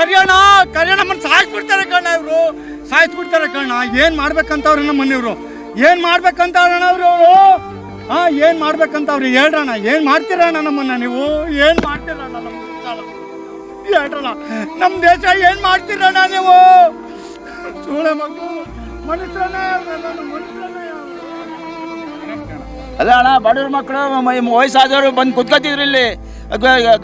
ಕರಿಯೋಣ ಕರಿಯೋಣ ಮನ್ ಸಾಯಿಸ್ಬಿಡ್ತಾರೆ ಕಣ್ಣ ಇವರು. ಸಾಯಿಸ್ಬಿಡ್ತಾರೆ ಕಣ್ಣ ಏನ್ ಮಾಡ್ಬೇಕಂತವ್ರೆ ನಮ್ಮನ್ನ ಮನೆಯವರು? ಏನ್ ಮಾಡ್ಬೇಕಂತವ್ರಣ್ಣ ಅವ್ರು ಹಾ ಏನ್ ಮಾಡ್ಬೇಕಂತವ್ರು? ಹೇಳ್ರಣ್ಣ ಏನ್ ಮಾಡ್ತೀರಣ್ಣ ನಮ್ಮನ್ನ ನೀವು? ಏನ್ ಮಾಡ್ತೀರಣ್ಣ ನಮ್ಮ ನಮ್ಮ ದೇಶ ಏನ್ ಮಾಡ್ತೀರಣ್ಣ ನೀವು? ಸೂಳೆ ಮಕ್ಕಳು ಮನುಷ್ಯನೇ ಮನುಷ್ಯರನ್ನ ಅಲ್ಲ ಅಣ್ಣ, ಬಡವ್ರ ಮಕ್ಕಳು ವಯಸ್ಸಾದವರು ಬಂದು ಕುತ್ಕೋತಿದ್ರು ಇಲ್ಲಿ.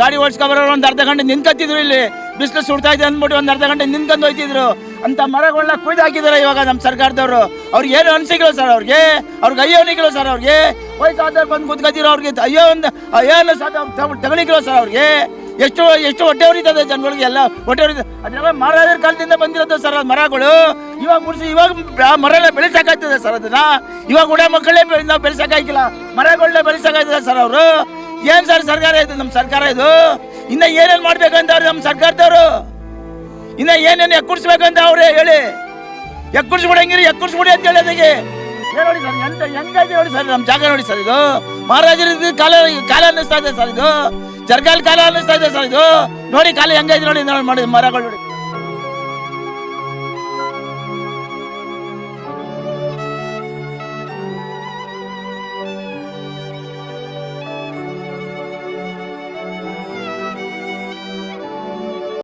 ಗಾಡಿ ಓಡಿಸ್ಕೊಬರೋರು ಒಂದು ಅರ್ಧ ಗಂಟೆ ನಿಂತ್ಕೊತಿದ್ರು ಇಲ್ಲಿ. ಬಿಸಿಲು ಸುಡ್ತಾ ಇದೆ ಅಂದ್ಬಿಟ್ಟು ಒಂದು ಅರ್ಧ ಗಂಟೆ ನಿಂತ್ಕೊಂಡು ಹೋಯ್ತಿದ್ರು. ಅಂತ ಮರಗಳನ್ನ ಕುಯ್ದು ಹಾಕಿದ್ದಾರೆ ಇವಾಗ ನಮ್ಮ ಸರ್ಕಾರದವರು. ಅವ್ರಿಗೆ ಏನು ಅನ್ಸಿಗಿಲ್ಲ ಸರ್ ಅವ್ರಿಗೆ. ಅವ್ರಿಗೆ ಅಯ್ಯೋ ಅನಿಗಿಲ್ಲ ಸರ್ ಅವ್ರಿಗೆ. ವಯಸ್ಸಾದವ್ರು ಬಂದು ಕುತ್ಕೋತಿರೋ ಅವ್ರಿಗೆ ಅಯ್ಯೋ ಒಂದು, ಅಯ್ಯೋ ಸರ್ ತಗೊಳಿಗಿಲ್ಲ ಸರ್ ಅವ್ರಿಗೆ. ಎಷ್ಟು ಎಷ್ಟು ಹೊಟ್ಟೆ ಉರಿತದೆ ಜನಗಳಿಗೆ ಎಲ್ಲ ಹೊಟ್ಟೆ ಉರಿತ ಅದೆಲ್ಲ ಮಹಾರಾಜರ ಕಾಲದಿಂದ ಬಂದಿರೋದು ಸರ್ ಅದು ಮರಗಳು. ಇವಾಗ ಮುಡಿಸಿ ಇವಾಗ ಮರ ಎಲ್ಲ ಸರ್ ಅದನ್ನ. ಇವಾಗ ಉಡ ಮಕ್ಕಳೇ ನಾವು ಬೆಳೆಸಕ್ಕಾಗಿಲ್ಲ ಮರಗಳನ್ನ ಬೆಳೆಸಕ್ಕಾಗ್ತದೆ ಸರ್ ಅವರು. ಏನ್ ಸರ್ ಸರ್ಕಾರ ಇದು? ನಮ್ಮ ಸರ್ಕಾರ ಇದು? ಇನ್ನ ಏನೇನ್ ಮಾಡ್ಬೇಕಂತ ನಮ್ಮ ಸರ್ಕಾರದವರು? ಇನ್ನ ಏನೇನು ಎಕ್ಕುರ್ಸ್ಬೇಕಂತ ಅವ್ರೆ ಹೇಳಿ. ಎಕ್ಕುರ್ಸ್ಬಿಡಂಗಿರಿ ಎಕ್ಕುರ್ಸ್ಬಿಡಿ ಅಂತ ಹೇಳಿ ಅದಕ್ಕೆ. ನೋಡಿ ಸರ್, ಎಂತ ಹೆಂಗಾಗಿದೆ ನೋಡಿ ಸರ್ ನಮ್ಮ ಜಾಗ ನೋಡಿ ಸರ್ ಇದು. ಮಹಾರಾಜರ ಕಾಲ ಕಾಲ ಅನ್ನಿಸ್ತಾ ಇದೆ ಸರ್ ಇದು. ಜರ್ಗಾಲ್ ಕಾಲ ಅನ್ನಿಸ್ತಾ ಇದೆ ಸರ್ ಇದು. ನೋಡಿ ಕಾಲ ಹೆಂಗೈತೆ ನೋಡಿ ನೋಡಿ ಮರಗಳು ನೋಡಿ.